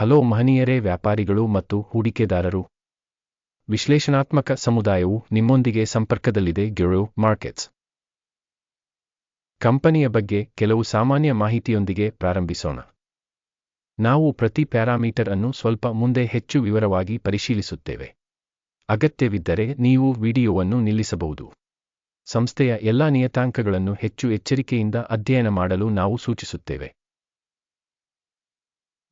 Hello ಮಹನೀಯರೇ, ವ್ಯಾಪಾರಿಗಳು ಮತ್ತು ಹೂಡಿಕೆದಾರರು. ವಿಶ್ಲೇಷಣಾತ್ಮಕ ಸಮುದಾಯವು ನಿಮ್ಮೊಂದಿಗೆ ಸಂಪರ್ಕದಲ್ಲಿದೆ ಗಿರೋ ಮಾರ್ಕೆಟ್ಸ್. ಕಂಪನಿಯ ಬಗ್ಗೆ ಕೆಲವು ಸಾಮಾನ್ಯ ಮಾಹಿತಿಯೊಂದಿಗೆ ಪ್ರಾರಂಭಿಸೋಣ. ನಾವು ಪ್ರತಿ ಪ್ಯಾರಾಮೀಟರ್ ಅನ್ನು ಸ್ವಲ್ಪ ಮುಂದೆ ಹೆಚ್ಚು ವಿವರವಾಗಿ ಪರಿಶೀಲಿಸುತ್ತೇವೆ. ಅಗತ್ಯವಿದ್ದರೆ ನೀವು ವಿಡಿಯೋವನ್ನು ನಿಲ್ಲಿಸಬಹುದು. ಸಂಸ್ಥೆಯ ಎಲ್ಲಾ ನಿಯತಾಂಕಗಳನ್ನು ಹೆಚ್ಚು ಎಚ್ಚರಿಕೆಯಿಂದ ಅಧ್ಯಯನ ಮಾಡಲು ನಾವು ಸೂಚಿಸುತ್ತೇವೆ.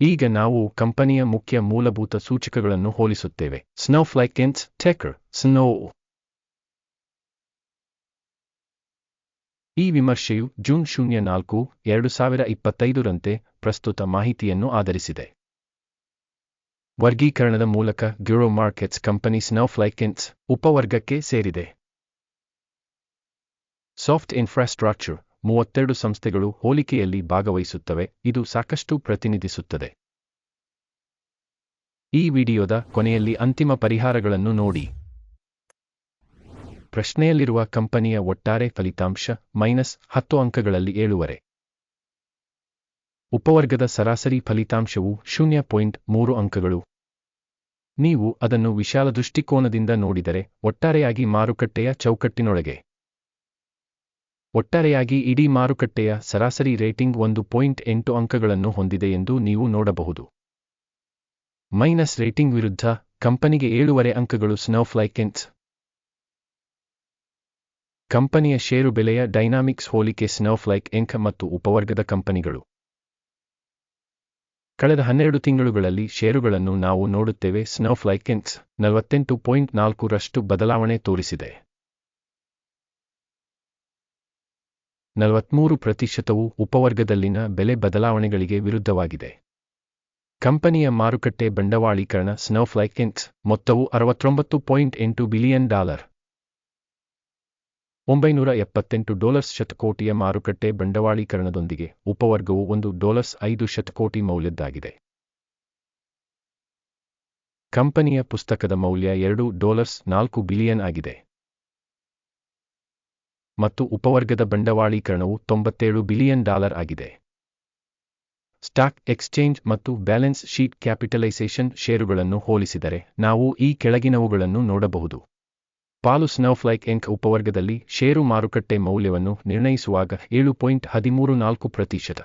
ಈಗ ನಾವು ಕಂಪನಿಯ ಮುಖ್ಯ ಮೂಲಭೂತ ಸೂಚಕಗಳನ್ನು ಹೋಲಿಸುತ್ತೇವೆ. ಸ್ನೋಫ್ಲೈಕೆನ್ಸ್ ಟೆಕರ್ ಸ್ನೋ ಈ ವಿಮರ್ಶೆಯು ಜೂನ್ ಶೂನ್ಯ ನಾಲ್ಕು, ಎರಡು ಸಾವಿರ ಇಪ್ಪತ್ತೈದರಂತೆ ಪ್ರಸ್ತುತ ಮಾಹಿತಿಯನ್ನು ಆಧರಿಸಿದೆ. ವರ್ಗೀಕರಣದ ಮೂಲಕ ಗ್ಯೂರೋ ಮಾರ್ಕೆಟ್ಸ್ ಕಂಪನಿ ಸ್ನೋಫ್ಲೈಕೆನ್ಸ್ ಉಪವರ್ಗಕ್ಕೆ ಸೇರಿದೆ. ಸಾಫ್ಟ್ ಇನ್ಫ್ರಾಸ್ಟ್ರಕ್ಚರ್ ಮೂವತ್ತೆರಡು ಸಂಸ್ಥೆಗಳು ಹೋಲಿಕೆಯಲ್ಲಿ ಭಾಗವಹಿಸುತ್ತವೆ, ಇದು ಸಾಕಷ್ಟು ಪ್ರತಿನಿಧಿಸುತ್ತದೆ. ಈ ವಿಡಿಯೋದ ಕೊನೆಯಲ್ಲಿ ಅಂತಿಮ ಪರಿಹಾರಗಳನ್ನು ನೋಡಿ. ಪ್ರಶ್ನೆಯಲ್ಲಿರುವ ಕಂಪನಿಯ ಒಟ್ಟಾರೆ ಫಲಿತಾಂಶ ಮೈನಸ್ ಹತ್ತು ಅಂಕಗಳಲ್ಲಿ ಏಳುವರೆ. ಉಪವರ್ಗದ ಸರಾಸರಿ ಫಲಿತಾಂಶವು ಶೂನ್ಯ ಪಾಯಿಂಟ್ ಮೂರು ಅಂಕಗಳು. ನೀವು ಅದನ್ನು ವಿಶಾಲ ದೃಷ್ಟಿಕೋನದಿಂದ ನೋಡಿದರೆ ಒಟ್ಟಾರೆಯಾಗಿ ಮಾರುಕಟ್ಟೆಯ ಚೌಕಟ್ಟಿನೊಳಗೆ. ಒಟ್ಟಾರೆಯಾಗಿ ಇಡೀ ಮಾರುಕಟ್ಟೆಯ ಸರಾಸರಿ ರೇಟಿಂಗ್ ಒಂದು ಪಾಯಿಂಟ್ ಎಂಟು ಅಂಕಗಳನ್ನು ಹೊಂದಿದೆ ಎಂದು ನೀವು ನೋಡಬಹುದು. ಮೈನಸ್ ರೇಟಿಂಗ್ ವಿರುದ್ಧ ಕಂಪನಿಗೆ ಏಳುವರೆ ಅಂಕಗಳು ಸ್ನೋಫ್ಲೈಕೆನ್ಸ್ ಕಂಪನಿಯ ಷೇರು ಬೆಲೆಯ ಡೈನಾಮಿಕ್ಸ್ ಹೋಲಿಕೆ ಸ್ನೋಫ್ಲೈಕ್ ಎಂಕ್ ಮತ್ತು ಉಪವರ್ಗದ ಕಂಪನಿಗಳು. ಕಳೆದ ಹನ್ನೆರಡು ತಿಂಗಳುಗಳಲ್ಲಿ ಷೇರುಗಳನ್ನು ನಾವು ನೋಡುತ್ತೇವೆ ಸ್ನೋಫ್ಲೈಕೆನ್ಸ್ ನಲವತ್ತೆಂಟು ಪಾಯಿಂಟ್ ನಾಲ್ಕರಷ್ಟು ಬದಲಾವಣೆ ತೋರಿಸಿದೆ. ನಲವತ್ಮೂರು ಪ್ರತಿಶತವು ಉಪವರ್ಗದಲ್ಲಿನ ಬೆಲೆ ಬದಲಾವಣೆಗಳಿಗೆ ವಿರುದ್ಧವಾಗಿದೆ. ಕಂಪನಿಯ ಮಾರುಕಟ್ಟೆ ಬಂಡವಾಳೀಕರಣ ಸ್ನೋಫ್ಲೈಕಿಂಗ್ಸ್ ಮೊತ್ತವು ಅರವತ್ತೊಂಬತ್ತು ಪಾಯಿಂಟ್ ಎಂಟು ಬಿಲಿಯನ್ ಡಾಲರ್. ಒಂಬೈನೂರ ಎಪ್ಪತ್ತೆಂಟು ಡಾಲರ್ಸ್ ಶತಕೋಟಿಯ ಮಾರುಕಟ್ಟೆ ಬಂಡವಾಳೀಕರಣದೊಂದಿಗೆ ಉಪವರ್ಗವು ಒಂದು ಡಾಲರ್ಸ್ ಐದು ಶತಕೋಟಿ ಮೌಲ್ಯದ್ದಾಗಿದೆ. ಕಂಪನಿಯ ಪುಸ್ತಕದ ಮೌಲ್ಯ ಎರಡು ಡಾಲರ್ಸ್ ನಾಲ್ಕು ಬಿಲಿಯನ್ ಆಗಿದೆ. ಮತ್ತು ಉಪವರ್ಗದ ಬಂಡವಾಳೀಕರಣವು ತೊಂಬತ್ತೇಳು ಬಿಲಿಯನ್ ಡಾಲರ್ ಆಗಿದೆ. ಸ್ಟಾಕ್ ಎಕ್ಸ್ಚೇಂಜ್ ಮತ್ತು ಬ್ಯಾಲೆನ್ಸ್ ಶೀಟ್ ಕ್ಯಾಪಿಟಲೈಸೇಷನ್ ಷೇರುಗಳನ್ನು ಹೋಲಿಸಿದರೆ ನಾವು ಈ ಕೆಳಗಿನವುಗಳನ್ನು ನೋಡಬಹುದು. ಪಾಲು ಸ್ನೌಫ್ಲೈಕ್ ಎಂಕ್ ಉಪವರ್ಗದಲ್ಲಿ ಷೇರು ಮಾರುಕಟ್ಟೆ ಮೌಲ್ಯವನ್ನು ನಿರ್ಣಯಿಸುವಾಗ ಏಳು ಪಾಯಿಂಟ್ ಹದಿಮೂರು ನಾಲ್ಕು ಪ್ರತಿಶತ.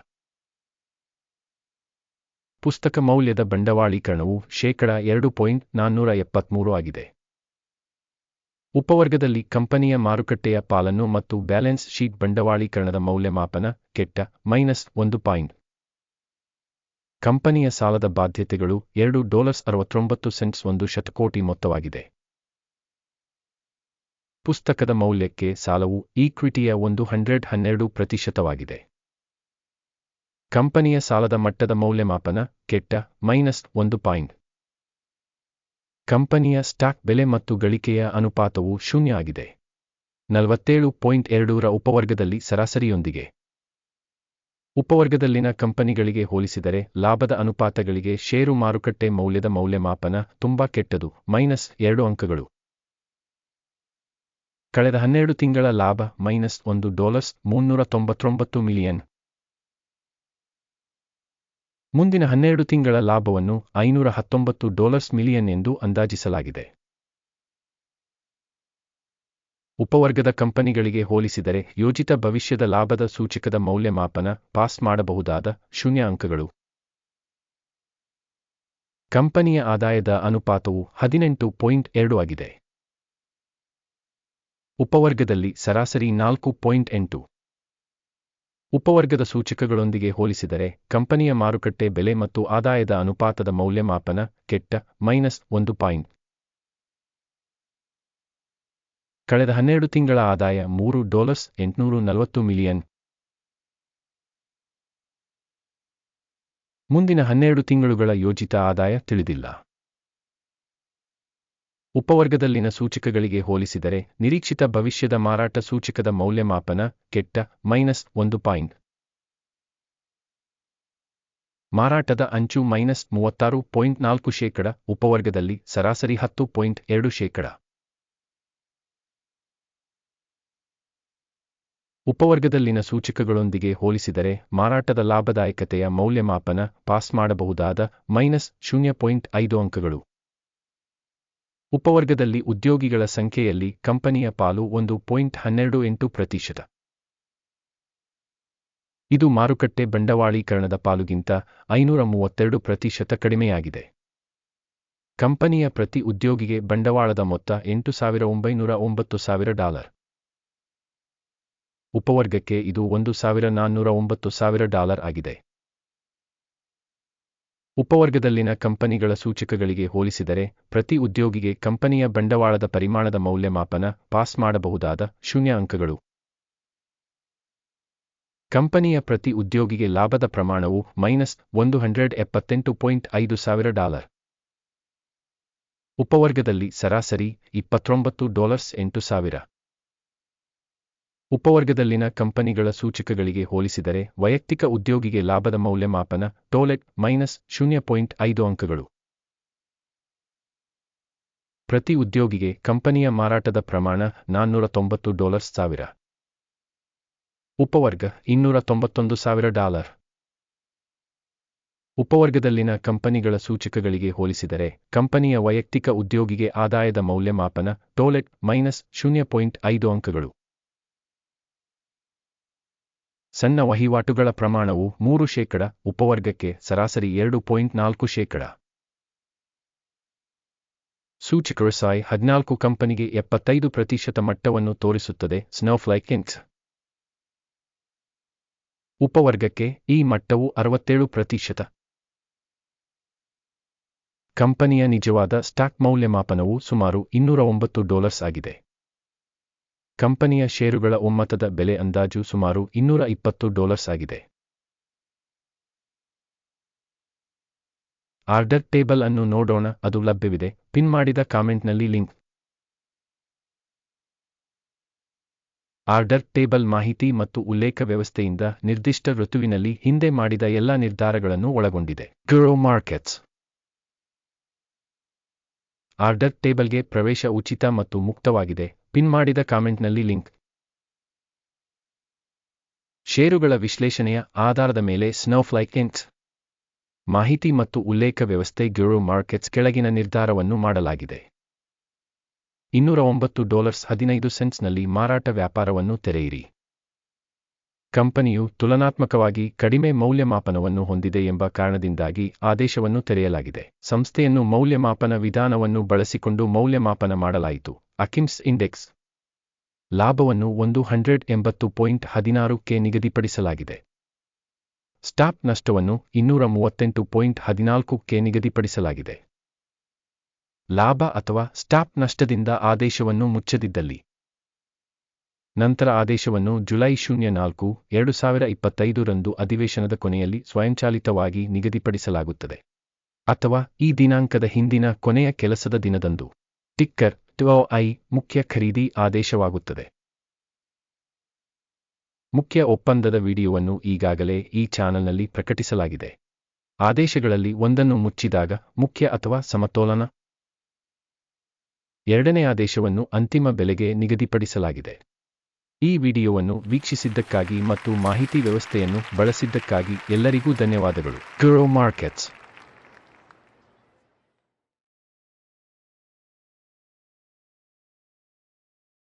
ಪುಸ್ತಕ ಮೌಲ್ಯದ ಬಂಡವಾಳೀಕರಣವು ಶೇಕಡ ಎರಡು ಪಾಯಿಂಟ್ ನಾನ್ನೂರ ಎಪ್ಪತ್ಮೂರು ಆಗಿದೆ. ಉಪವರ್ಗದಲ್ಲಿ ಕಂಪನಿಯ ಮಾರುಕಟ್ಟೆಯ ಪಾಲನ್ನು ಮತ್ತು ಬ್ಯಾಲೆನ್ಸ್ ಶೀಟ್ ಬಂಡವಾಳೀಕರಣದ ಮೌಲ್ಯಮಾಪನ ಕೆಟ್ಟ, ಮೈನಸ್ ಒಂದು ಪಾಯಿಂಟ್. ಕಂಪನಿಯ ಸಾಲದ ಬಾಧ್ಯತೆಗಳು ಎರಡು ಡಾಲರ್ಸ್ ಅರವತ್ತೊಂಬತ್ತು ಸೆಂಟ್ಸ್ ಒಂದು ಶತಕೋಟಿ ಮೊತ್ತವಾಗಿದೆ. ಪುಸ್ತಕದ ಮೌಲ್ಯಕ್ಕೆ ಸಾಲವು ಈಕ್ವಿಟಿಯ ಒಂದು ಹಂಡ್ರೆಡ್ ಹನ್ನೆರಡು ಪ್ರತಿಶತವಾಗಿದೆ. ಕಂಪನಿಯ ಸಾಲದ ಮಟ್ಟದ ಮೌಲ್ಯಮಾಪನ ಕೆಟ್ಟ, ಮೈನಸ್ ಒಂದು ಪಾಯಿಂಟ್. ಕಂಪನಿಯ ಸ್ಟಾಕ್ ಬೆಲೆ ಮತ್ತು ಗಳಿಕೆಯ ಅನುಪಾತವು ಶೂನ್ಯ ಆಗಿದೆ. ನಲವತ್ತೇಳು ಪಾಯಿಂಟ್ ಎರಡೂರ ಉಪವರ್ಗದಲ್ಲಿ ಸರಾಸರಿಯೊಂದಿಗೆ. ಉಪವರ್ಗದಲ್ಲಿನ ಕಂಪನಿಗಳಿಗೆ ಹೋಲಿಸಿದರೆ ಲಾಭದ ಅನುಪಾತಗಳಿಗೆ ಷೇರು ಮಾರುಕಟ್ಟೆ ಮೌಲ್ಯದ ಮೌಲ್ಯಮಾಪನ ತುಂಬಾ ಕೆಟ್ಟದು, ಮೈನಸ್ ಎರಡು ಅಂಕಗಳು. ಕಳೆದ ಹನ್ನೆರಡು ತಿಂಗಳ ಲಾಭ ಮೈನಸ್ ಒಂದು ಡಾಲರ್ಸ್ ಮುನ್ನೂರ ತೊಂಬತ್ತೊಂಬತ್ತು ಮಿಲಿಯನ್. ಮುಂದಿನ ಹನ್ನೆರಡು ತಿಂಗಳ ಲಾಭವನ್ನು ಐನೂರ ಹತ್ತೊಂಬತ್ತು ಡಾಲರ್ಸ್ ಮಿಲಿಯನ್ ಎಂದು ಅಂದಾಜಿಸಲಾಗಿದೆ. ಉಪವರ್ಗದ ಕಂಪನಿಗಳಿಗೆ ಹೋಲಿಸಿದರೆ ಯೋಜಿತ ಭವಿಷ್ಯದ ಲಾಭದ ಸೂಚಕದ ಮೌಲ್ಯಮಾಪನ ಪಾಸ್ ಮಾಡಬಹುದಾದ ಶೂನ್ಯ ಅಂಕಗಳು. ಕಂಪನಿಯ ಆದಾಯದ ಅನುಪಾತವು ಹದಿನೆಂಟು ಪಾಯಿಂಟ್ ಎರಡು ಆಗಿದೆ. ಉಪವರ್ಗದಲ್ಲಿ ಸರಾಸರಿ ನಾಲ್ಕು ಪಾಯಿಂಟ್ ಎಂಟು. ಉಪವರ್ಗದ ಸೂಚಕಗಳೊಂದಿಗೆ ಹೋಲಿಸಿದರೆ, ಕಂಪನಿಯ ಮಾರುಕಟ್ಟೆ ಬೆಲೆ ಮತ್ತು ಆದಾಯದ ಅನುಪಾತದ ಮೌಲ್ಯಮಾಪನ ಕೆಟ್ಟ, ಮೈನಸ್ ಒಂದು ಪಾಯಿಂಟ್. ಕಳೆದ ಹನ್ನೆರಡು ತಿಂಗಳ ಆದಾಯ ಮೂರು ಡಾಲರ್ಸ್ ಎಂಟುನೂರು ನಲವತ್ತು ಮಿಲಿಯನ್. ಮುಂದಿನ ಹನ್ನೆರಡು ತಿಂಗಳುಗಳ ಯೋಜಿತ ಆದಾಯ ತಿಳಿದಿಲ್ಲ. ಉಪವರ್ಗದಲ್ಲಿನ ಸೂಚಕಗಳಿಗೆ ಹೋಲಿಸಿದರೆ ನಿರೀಕ್ಷಿತ ಭವಿಷ್ಯದ ಮಾರಾಟ ಸೂಚಕದ ಮೌಲ್ಯಮಾಪನ ಕೆಟ್ಟ ಮೈನಸ್ ಒಂದು ಪಾಯಿಂಟ್. ಮಾರಾಟದ ಅಂಚು ಮೈನಸ್ ಮೂವತ್ತಾರು ಪಾಯಿಂಟ್ ನಾಲ್ಕು ಶೇಕಡ, ಉಪವರ್ಗದಲ್ಲಿ ಸರಾಸರಿ ಹತ್ತು ಪಾಯಿಂಟ್ ಎರಡು ಶೇಕಡ. ಉಪವರ್ಗದಲ್ಲಿನ ಸೂಚಕಗಳೊಂದಿಗೆ ಹೋಲಿಸಿದರೆ ಮಾರಾಟದ ಲಾಭದಾಯಕತೆಯ ಮೌಲ್ಯಮಾಪನ ಪಾಸ್ ಮಾಡಬಹುದಾದ ಮೈನಸ್ ಶೂನ್ಯ ಪಾಯಿಂಟ್ ಐದು ಅಂಕಗಳು. ಉಪವರ್ಗದಲ್ಲಿ ಉದ್ಯೋಗಿಗಳ ಸಂಖ್ಯೆಯಲ್ಲಿ ಕಂಪನಿಯ ಪಾಲು ಒಂದು ಪಾಯಿಂಟ್ ಹನ್ನೆರಡು ಎಂಟು ಪ್ರತಿಶತ. ಇದು ಮಾರುಕಟ್ಟೆ ಬಂಡವಾಳೀಕರಣದ ಪಾಲುಗಿಂತ ಐನೂರ ಮೂವತ್ತೆರಡು ಪ್ರತಿಶತ ಕಡಿಮೆಯಾಗಿದೆ. ಕಂಪನಿಯ ಪ್ರತಿ ಉದ್ಯೋಗಿಗೆ ಬಂಡವಾಳದ ಮೊತ್ತ ಎಂಟು ಸಾವಿರ ಒಂಬೈನೂರ ಒಂಬತ್ತು ಸಾವಿರ ಡಾಲರ್. ಉಪವರ್ಗಕ್ಕೆ ಇದು ಒಂದು ಸಾವಿರ ನಾನ್ನೂರ ಒಂಬತ್ತು ಸಾವಿರ ಡಾಲರ್ ಆಗಿದೆ. ಉಪವರ್ಗದಲ್ಲಿನ ಕಂಪನಿಗಳ ಸೂಚಕಗಳಿಗೆ ಹೋಲಿಸಿದರೆ, ಪ್ರತಿ ಉದ್ಯೋಗಿಗೆ ಕಂಪನಿಯ ಬಂಡವಾಳದ ಪರಿಮಾಣದ ಮೌಲ್ಯಮಾಪನ ಪಾಸ್ ಮಾಡಬಹುದಾದ ಶೂನ್ಯ ಅಂಕಗಳು. ಕಂಪನಿಯ ಪ್ರತಿ ಉದ್ಯೋಗಿಗೆ ಲಾಭದ ಪ್ರಮಾಣವು ಮೈನಸ್ ಒಂದು ಹಂಡ್ರೆಡ್ ಎಪ್ಪತ್ತೆಂಟು ಪಾಯಿಂಟ್ ಐದು ಸಾವಿರ ಡಾಲರ್. ಉಪವರ್ಗದಲ್ಲಿ ಸರಾಸರಿ ಇಪ್ಪತ್ತೊಂಬತ್ತು ಡಾಲರ್ಸ್ ಎಂಟು ಸಾವಿರ. ಉಪವರ್ಗದಲ್ಲಿನ ಕಂಪನಿಗಳ ಸೂಚಕಗಳಿಗೆ ಹೋಲಿಸಿದರೆ ವೈಯಕ್ತಿಕ ಉದ್ಯೋಗಿಗೆ ಲಾಭದ ಮೌಲ್ಯಮಾಪನ ಟೋಲೆಟ್ ಮೈನಸ್ ಶೂನ್ಯ ಪಾಯಿಂಟ್ ಐದು ಅಂಕಗಳು. ಪ್ರತಿ ಉದ್ಯೋಗಿಗೆ ಕಂಪನಿಯ ಮಾರಾಟದ ಪ್ರಮಾಣ ನಾನ್ನೂರ ತೊಂಬತ್ತು ಡಾಲರ್ಸ್ ಸಾವಿರ. ಉಪವರ್ಗ ಇನ್ನೂರ ತೊಂಬತ್ತೊಂದು ಸಾವಿರ ಡಾಲರ್. ಉಪವರ್ಗದಲ್ಲಿನ ಕಂಪನಿಗಳ ಸೂಚಕಗಳಿಗೆ ಹೋಲಿಸಿದರೆ ಕಂಪನಿಯ ವೈಯಕ್ತಿಕ ಉದ್ಯೋಗಿಗೆ ಆದಾಯದ ಮೌಲ್ಯಮಾಪನ ಟೋಲೆಟ್ ಮೈನಸ್ ಶೂನ್ಯ ಪಾಯಿಂಟ್ ಐದು ಅಂಕಗಳು. ಸಣ್ಣ ವಹಿವಾಟುಗಳ ಪ್ರಮಾಣವು ಮೂರು ಶೇಕಡ, ಉಪವರ್ಗಕ್ಕೆ ಸರಾಸರಿ ಎರಡು ಪಾಯಿಂಟ್ ನಾಲ್ಕು ಶೇಕಡ. ಸೂಚಕರು ಸಾಯ್ ಹದಿನಾಲ್ಕು ಕಂಪನಿಗೆ ಎಪ್ಪತ್ತೈದು ಪ್ರತಿಶತ ಮಟ್ಟವನ್ನು ತೋರಿಸುತ್ತದೆ ಸ್ನೋಫ್ಲೈಕ್ ಇಂಕ್ಸ್ ಉಪವರ್ಗಕ್ಕೆ ಈ ಮಟ್ಟವು ಅರವತ್ತೇಳು ಪ್ರತಿಶತ. ಕಂಪನಿಯ ನಿಜವಾದ ಸ್ಟಾಕ್ ಮೌಲ್ಯಮಾಪನವು ಸುಮಾರು ಇನ್ನೂರ ಒಂಬತ್ತು ಡಾಲರ್ಸ್ ಆಗಿದೆ. ಕಂಪನಿಯ ಷೇರುಗಳ ಒಮ್ಮತದ ಬೆಲೆ ಅಂದಾಜು ಸುಮಾರು ಇನ್ನೂರ ಇಪ್ಪತ್ತು ಡಾಲರ್ಸ್ ಆಗಿದೆ. ಆರ್ಡರ್ ಟೇಬಲ್ ಅನ್ನು ನೋಡೋಣ, ಅದು ಲಭ್ಯವಿದೆ. ಪಿನ್ ಮಾಡಿದ ಕಾಮೆಂಟ್ನಲ್ಲಿ ಲಿಂಕ್. ಆರ್ಡರ್ ಟೇಬಲ್ ಮಾಹಿತಿ ಮತ್ತು ಉಲ್ಲೇಖ ವ್ಯವಸ್ಥೆಯಿಂದ ನಿರ್ದಿಷ್ಟ ಋತುವಿನಲ್ಲಿ ಹಿಂದೆ ಮಾಡಿದ ಎಲ್ಲ ನಿರ್ಧಾರಗಳನ್ನು ಒಳಗೊಂಡಿದೆ. ಗ್ರೋ ಮಾರ್ಕೆಟ್ಸ್ ಆರ್ಡರ್ ಟೇಬಲ್ಗೆ ಪ್ರವೇಶ ಉಚಿತ ಮತ್ತು ಮುಕ್ತವಾಗಿದೆ. ಪಿನ್ ಮಾಡಿದ ಕಾಮೆಂಟ್ನಲ್ಲಿ ಲಿಂಕ್. ಷೇರುಗಳ ವಿಶ್ಲೇಷಣೆಯ ಆಧಾರದ ಮೇಲೆ ಸ್ನೋಫ್ಲೈಕ್ ಎಂಟ್ಸ್ ಮಾಹಿತಿ ಮತ್ತು ಉಲ್ಲೇಖ ವ್ಯವಸ್ಥೆ ಗ್ಯೂರೋ ಮಾರ್ಕೆಟ್ಸ್ ಕೆಳಗಿನ ನಿರ್ಧಾರವನ್ನು ಮಾಡಲಾಗಿದೆ. ಇನ್ನೂರ ಒಂಬತ್ತು ಡಾಲರ್ಸ್ ಹದಿನೈದು ಸೆಂಟ್ಸ್ನಲ್ಲಿ ಮಾರಾಟ ವ್ಯಾಪಾರವನ್ನು ತೆರೆಯಿರಿ. ಕಂಪನಿಯು ತುಲನಾತ್ಮಕವಾಗಿ ಕಡಿಮೆ ಮೌಲ್ಯಮಾಪನವನ್ನು ಹೊಂದಿದೆ ಎಂಬ ಕಾರಣದಿಂದಾಗಿ ಆದೇಶವನ್ನು ತೆರೆಯಲಾಗಿದೆ. ಸಂಸ್ಥೆಯನ್ನು ಮೌಲ್ಯಮಾಪನ ವಿಧಾನವನ್ನು ಬಳಸಿಕೊಂಡು ಮೌಲ್ಯಮಾಪನ ಮಾಡಲಾಯಿತು. ಅಕಿಮ್ಸ್ ಇಂಡೆಕ್ಸ್. ಲಾಭವನ್ನು ಒಂದು ಹಂಡ್ರೆಡ್ ಎಂಬತ್ತು ಪಾಯಿಂಟ್ ಹದಿನಾರು ಕೆ ನಿಗದಿಪಡಿಸಲಾಗಿದೆ. ಸ್ಟಾಪ್ ನಷ್ಟವನ್ನು ಇನ್ನೂರ ಮೂವತ್ತೆಂಟು ಪಾಯಿಂಟ್ ನಿಗದಿಪಡಿಸಲಾಗಿದೆ. ಲಾಭ ಅಥವಾ ಸ್ಟಾಪ್ ನಷ್ಟದಿಂದ ಆದೇಶವನ್ನು ಮುಚ್ಚದಿದ್ದಲ್ಲಿ. ನಂತರ ಆದೇಶವನ್ನು ಜುಲೈ ಶೂನ್ಯ ನಾಲ್ಕು, ಎರಡು ಸಾವಿರ ಇಪ್ಪತ್ತೈದು ರಂದು ಅಧಿವೇಶನದ ಕೊನೆಯಲ್ಲಿ ಸ್ವಯಂಚಾಲಿತವಾಗಿ ನಿಗದಿಪಡಿಸಲಾಗುತ್ತದೆ. ಅಥವಾ ಈ ದಿನಾಂಕದ ಹಿಂದಿನ ಕೊನೆಯ ಕೆಲಸದ ದಿನದಂದು. ಟಿಕ್ಕರ್ ಐ ಮುಖ್ಯ ಖರೀದಿ ಆದೇಶವಾಗುತ್ತದೆ. ಮುಖ್ಯ ಒಪ್ಪಂದದ ವಿಡಿಯೋವನ್ನು ಈಗಾಗಲೇ ಈ ಚಾನಲ್ನಲ್ಲಿ ಪ್ರಕಟಿಸಲಾಗಿದೆ. ಆದೇಶಗಳಲ್ಲಿ ಒಂದನ್ನು ಮುಚ್ಚಿದಾಗ ಮುಖ್ಯ ಅಥವಾ ಸಮತೋಲನ. ಎರಡನೇ ಆದೇಶವನ್ನು ಅಂತಿಮ ಬೆಲೆಗೆ ನಿಗದಿಪಡಿಸಲಾಗಿದೆ. ಈ ವಿಡಿಯೋವನ್ನು ವೀಕ್ಷಿಸಿದ್ದಕ್ಕಾಗಿ ಮತ್ತು ಮಾಹಿತಿ ವ್ಯವಸ್ಥೆಯನ್ನು ಬಳಸಿದ್ದಕ್ಕಾಗಿ ಎಲ್ಲರಿಗೂ ಧನ್ಯವಾದಗಳು. Grow markets